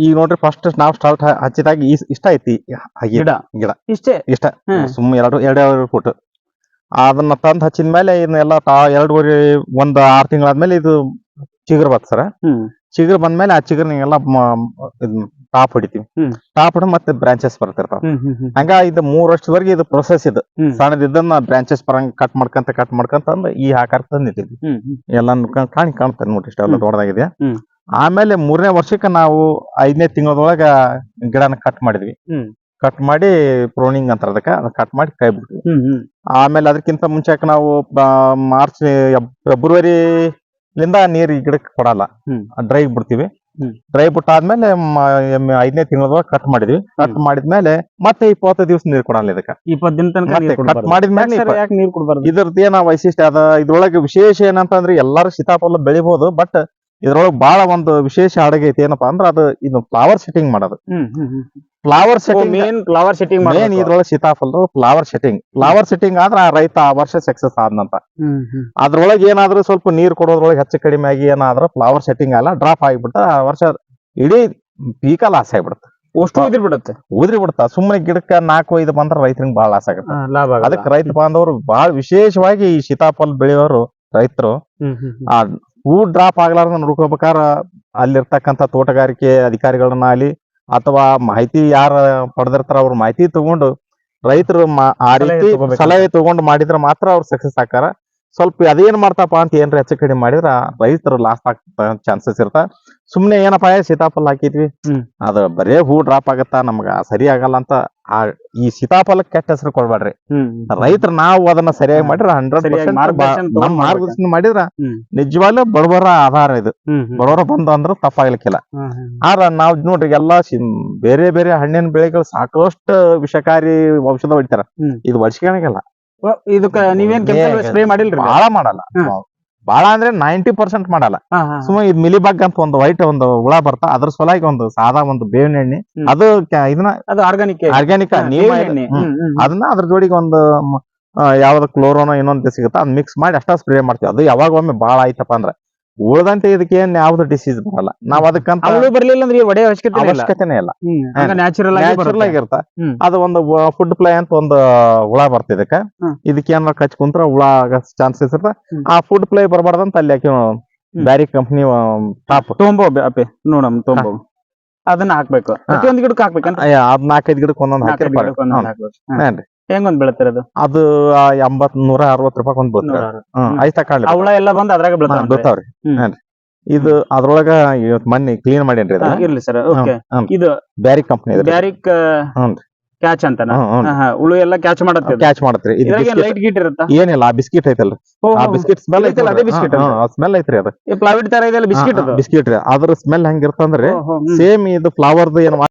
ಈಗ ನೋಡ್ರಿ ಫಸ್ಟ್ ನಾವ್ ಸ್ಟಾರ್ಟ್ ಹಚ್ಚಿದಾಗ ಇಷ್ಟ ಐತಿ. ಹಾಗೆ ಗಿಡ. ಗಿಡ. ಇಷ್ಟೇ? ಇಷ್ಟ. ಸುಮ್ ಎರಡು ಎರಡು ಫೋಟೋ ಅದನ್ನ ತಂದ್ ಹಚ್ಚಿದ ಮೇಲೆ ಇದನ್ನೆಲ್ಲ ಎರಡೂವರೆ ಒಂದ್ ಆರ್ ತಿಂಗಳಾದ್ಮೇಲೆ ಇದು ಚಿಗುರ್ ಬತ್ ಸರ್. ಚಿಗರ್ ಬಂದ್ಮೇಲೆ ಆ ಚಿಗುರ್ನಿಗೆಲ್ಲ ಟಾಪ್ ಹೊಡಿತೀವಿ. ಟಾಪ್ ಹೊಡೆದ್ ಮತ್ತೆ ಬ್ರಾಂಚಸ್ ಬರ್ತಿರ್ತಾವ. ಹಂಗ ಇದು ಮೂರ್ ವರ್ಷದವರೆಗೆ ಇದು ಪ್ರೊಸೆಸ್ ಇದು. ಸಣ್ಣದ ಸಣ್ಣದಿದ್ದನ್ನ ಬ್ರಾಂಚಸ್ ಬರಂಗ್ ಕಟ್ ಮಾಡ್ಕಂತ ಕಟ್ ಮಾಡ್ಕಂತ ಅಂದ್ ಈ ಆಕಾರ ತಂದಿದ್ದೀವಿ ಎಲ್ಲ ಕಾಣಿ ಕಾಣ್ತಾರೆ ನೋಡ್ರಿ ಇಷ್ಟ. ದೊಡ್ಡದಾಗಿದೆ. ಆಮೇಲೆ ಮೂರನೇ ವರ್ಷಕ್ಕೆ ನಾವು ಐದನೇ ತಿಂಗಳದೊಳಗ ಗಿಡನ ಕಟ್ ಮಾಡಿದ್ವಿ. ಕಟ್ ಮಾಡಿ ಪ್ರೂನಿಂಗ್ ಅಂತಾರ ಅದಕ್ಕ ಕಟ್ ಮಾಡಿ ಕೈ ಬಿಟ್ವಿ ಆಮೇಲೆ ಅದಕ್ಕಿಂತ ಮುಂಚೆಕ್ ನಾವು ಮಾರ್ಚ್ ಫೆಬ್ರವರಿ ಲಿಂದ ನೀರ್ ಈ ಗಿಡಕ್ಕೆ ಕೊಡಲ್ಲ. ಡ್ರೈ ಬಿಡ್ತೀವಿ. ಡ್ರೈ ಬಿಟ್ಟಾದ್ಮೇಲೆ ಐದನೇ ತಿಂಗಳದೊಳಗೆ ಕಟ್ ಮಾಡಿದ್ವಿ. ಕಟ್ ಮಾಡಿದ್ಮೇಲೆ ಮತ್ತೆ ಇಪ್ಪತ್ತು ದಿವಸ ನೀರ್ ಕೊಡಲ್ಲ ಇದಕ್ಕೆ. ಕಟ್ ಮಾಡಿದ್ಮೇಲೆ ಇದ್ರದ್ದು ಏನ ವೈಶಿಷ್ಟ್ಯ ಅದ ಇದ್ರೊಳಗೆ ವಿಶೇಷ ಏನಂತಂದ್ರೆ ಎಲ್ಲಾರು ಸೀತಾಫಲ ಬೆಳಿಬಹುದು ಬಟ್ ಇದ್ರೊಳಗೆ ಬಹಳ ಒಂದು ವಿಶೇಷ ಅಡುಗೆ ಐತಿ ಏನಪ್ಪಾ ಅಂದ್ರೆ ಅದು ಇದು ಫ್ಲವರ್ ಸೆಟ್ಟಿಂಗ್ ಮಾಡೋದು. Flower setting main flower setting main ಇದ್ರೊಳಗೆ ಸೀತಾಫಲ ಫ್ಲವರ್ ಸೆಟ್ಟಿಂಗ್ ಫ್ಲವರ್ ಸೆಟ್ಟಿಂಗ್ ಆದ್ರೆ ಆ ರೈತ ಆ ವರ್ಷ ಸಕ್ಸಸ್ ಆದಂತ ಅದ್ರೊಳಗೆ ಏನಾದ್ರೂ ಸ್ವಲ್ಪ ನೀರ್ ಕೊಡೋದ್ರೊಳಗೆ ಹೆಚ್ಚು ಕಡಿಮೆ ಆಗಿ ಏನಾದ್ರೂ ಫ್ಲವರ್ ಸೆಟ್ಟಿಂಗ್ ಅಲ್ಲ ಡ್ರಾಪ್ ಆಗಿಬಿಟ್ಟ ಆ ವರ್ಷ ಇಡೀ ಪೀಕ ಲಾಸ್ ಆಗಿಬಿಡುತ್ತೆ. ಅಷ್ಟು ಉದ್ರಿ ಬಿಡುತ್ತೆ ಉದ್ರಿ ಬಿಡುತ್ತ ಸುಮ್ಮನೆ ಗಿಡಕ್ಕೆ ನಾಲ್ಕು ಐದು ಬಂದ್ರೆ ರೈತರಿಗೆ ಬಹಳ ಲಾಸ್ ಆಗುತ್ತೆ. ಲಾಭ ಅದಕ್ಕೆ ರೈತ ಬಾಂಧವರು ಬಹಳ ವಿಶೇಷವಾಗಿ ಈ ಸೀತಾಫಲ ಬೆಳೆಯೋರು ರೈತರು. ಆ ಹೂ ಡ್ರಾಪ್ ಆಗ್ಲಾರ್ದ ನೋಡ್ಕೋಬೇಕಾರ ಅಲ್ಲಿರ್ತಕ್ಕಂಥ ತೋಟಗಾರಿಕೆ ಅಧಿಕಾರಿಗಳನ್ನ ಆಗಲಿ ಅಥವಾ ಮಾಹಿತಿ ಯಾರ ಪಡೆದಿರ್ತಾರ ಅವ್ರ ಮಾಹಿತಿ ತಗೊಂಡು ರೈತರು ಆ ರೀತಿ ಸಲಹೆ ತಗೊಂಡು ಮಾಡಿದ್ರೆ ಮಾತ್ರ ಅವ್ರು ಸಕ್ಸಸ್ ಆಕಾರ ಸ್ವಲ್ಪ ಅದೇನ್ ಮಾಡ್ತಪ್ಪ ಅಂತ ಏನ್ರ ಹೆಚ್ಚು ಕಡಿಮೆ ಮಾಡಿದ್ರ ರೈತರು ಲಾಸ್ ಆಗ್ತ ಚಾನ್ಸಸ್ ಇರ್ತ. ಸುಮ್ನೆ ಏನಪ್ಪ ಸೀತಾಫಲ ಹಾಕಿದ್ವಿ. ಅದ ಬರೇ ಹೂ ಡ್ರಾಪ್ ಆಗತ್ತ? ನಮ್ಗ ಸರಿ ಆಗಲ್ಲ ಅಂತ ಆ ಈ ಸೀತಾಫಲಕ್ಕೆ ಕೆಟ್ಟ ಹೆಸರು ಕೊಡ್ಬೇಡ್ರಿ ರೈತರ ನಾವು ಅದನ್ನ ಸರಿಯಾಗಿ ಮಾಡಿದ್ರ ಹಂಡ್ರೆಡ್ ಪರ್ಸೆಂಟ್ ಮಾರ್ಗದರ್ಶನ ಮಾಡಿದ್ರ. ನಿಜವಾಗ್ಲೂ ಬಡವರ ಆಧಾರ ಇದು. ಬಡವರ ಬಂದು ಅಂದ್ರೆ ತಪ್ಪಾಗ್ಲಿಕ್ಕಿಲ್ಲ. ಆದ್ರ ನಾವ್ ನೋಡ್ರಿ ಎಲ್ಲಾ ಬೇರೆ ಬೇರೆ ಹಣ್ಣಿನ ಬೆಳೆಗಳು ಸಾಕಷ್ಟು ವಿಷಕಾರಿ ಔಷಧ ಹೊಡಿತಾರ. ಇದು ಓ, ಇದಕ್ಕ ನೀವೇನ್ ಕೆಮಿಕಲ್ ಸ್ಪ್ರೇ ಮಾಡಿಲ್ರಿ ಬಾಳ ಮಾಡಲ್ಲ. ಬಾಳ ಅಂದ್ರೆ ನೈಂಟಿ ಪರ್ಸೆಂಟ್ ಮಾಡಲ್ಲ. ಸುಮ್ಮನೆ ಇದು ಮಿಲಿಬಾಗ್ ಅಂತ ಒಂದು ವೈಟ್ ಒಂದು ಹುಳ ಬರ್ತಾ ಅದ್ರ ಸೊಲಾಗಿ ಒಂದು ಸಾದಾ ಒಂದು ಬೇವಿನ ಎಣ್ಣೆ. ಅದು ಇದನ್ನ ಅದು ಆರ್ಗಾನಿಕ್ ಆರ್ಗ್ಯಾನಿಕ್ ನೀಮ್ ಅದನ್ನ ಅದ್ರ ಜೋಡಿಗೆ ಒಂದು ಯಾವ್ದು ಕ್ಲೋರೋನ ಇನ್ನೊಂದು ಸಿಗುತ್ತಾ ಅದ್ ಮಿಕ್ಸ್ ಮಾಡಿ ಅಷ್ಟ ಸ್ಪ್ರೇ ಮಾಡ್ತೀವಿ. ಅದು ಯಾವಾಗ ಒಮ್ಮೆ ಬಾಳ ಆಯ್ತಪ್ಪ ಅಂದ್ರ. ಉಳ್ದಂತೆ ಇದಕ್ಕೆ ಏನ್ ಯಾವ್ದು ಡಿಸೀಸ್ ಬರಲ್ಲ. ನಾವ್ ಅದಕ್ಕಂತ ಅವಳು ಬರ್ಲಿಲ್ಲ ಅಂದ್ರೆ ಒಡೆ ಅವಶ್ಯಕತೆ ಇಲ್ಲ. ಅವಶ್ಯಕತೆನೇ ಇಲ್ಲ. ನ್ಯಾಚುರಲ್ ಆಗಿ ನ್ಯಾಚುರಲ್ ಆಗಿರ್ತ. ಅದು ಒಂದು ಫುಡ್ ಪ್ಲೈ ಅಂತ ಒಂದು ಹುಳ ಬರ್ತ ಇದಕ್ಕ. ಇದಕ್ಕೆ ಏನಾರ ಕಚ್ ಕುಂತ್ರ ಹುಳ ಚಾನ್ಸಸ್ ಇರ್ತ. ಆ ಫುಡ್ ಪ್ಲೈ ಬರಬಾರ್ದಂತ ಅಲ್ಲಿ ಯಾಕೆ ಬ್ಯಾರಿ ಕಂಪ್ನಿ ಟಾಪ್ ತೊಂಬೋ ಅಪ್ಪೆ ನೋಡಮ್ ತೊಂಬೋ. ಅದನ್ನ ಹಾಕ್ಬೇಕು. ಪ್ರತಿಯೊಂದು ಗಿಡಕ್ಕೆ ಹಾಕ್ಬೇಕಂತ ಅದ್ ನಾಲ್ಕೈದು ಗಿಡಕ್ಕೆ ಒಂದೊಂದು ನಾಲ್ಕೈದು ಹೆಂಗೊಂದ್ ಬೀಳತ್ತಿರೋದು ಅದು ಆ ಎಂಬತ್ ನೂರ ಅರವತ್. ರೂಪಾಯಿ ಒಂದ್ ಬೀಳ್ತಾರೆ ಅವಳ ಎಲ್ಲ ಬಂದ್ ಅದ್ರಾಗ ಬೀಳ್ತಾವ ಬೀಳ್ತಾವ್ರಿ ಇದು ಅದ್ರೊಳಗ ಇವತ್ ಮಣ್ಣಿ ಕ್ಲೀನ್ ಮಾಡೇನ್ರಿ ಇರ್ಲಿ ಸರ್. ಇದು ಬ್ಯಾರಿ ಕಂಪ್ನಿ ಬ್ಯಾರಿಕ್ ಕ್ಯಾಚ್ ಅಂತ ಹುಳು ಎಲ್ಲ ಕ್ಯಾಚ್ ಮಾಡತ್ತೆ. ಕ್ಯಾಚ್ ಮಾಡತ್ರಿ ಲೈಟ್ ಗೀಟ್ ಇರುತ್ತಾ? ಏನಿಲ್ಲ ಆ ಬಿಸ್ಕಿಟ್ ಐತಲ್ರಿ. ಆ ಬಿಸ್ಕಿಟ್ ಸ್ಮೆಲ್ ಐತಲ್ಲ, ಅದೇ ಬಿಸ್ಕಿಟ್? ಸ್ಮೆಲ್ ಐತ್ರಿ ಅದು. ಪ್ಲಾವಿಡ್ ತರ ಇದೆಲ್ಲ ಬಿಸ್ಕಿಟ್ ಅದು? ಬಿಸ್ಕಿಟ್ ರೀ. ಅದ್ರ ಸ್ಮೆಲ್ ಹೆಂಗಿರ್ತಂದ್ರಿ ಸೇಮ್ ಇದು ಫ್ಲವರ್ದು ಏನ್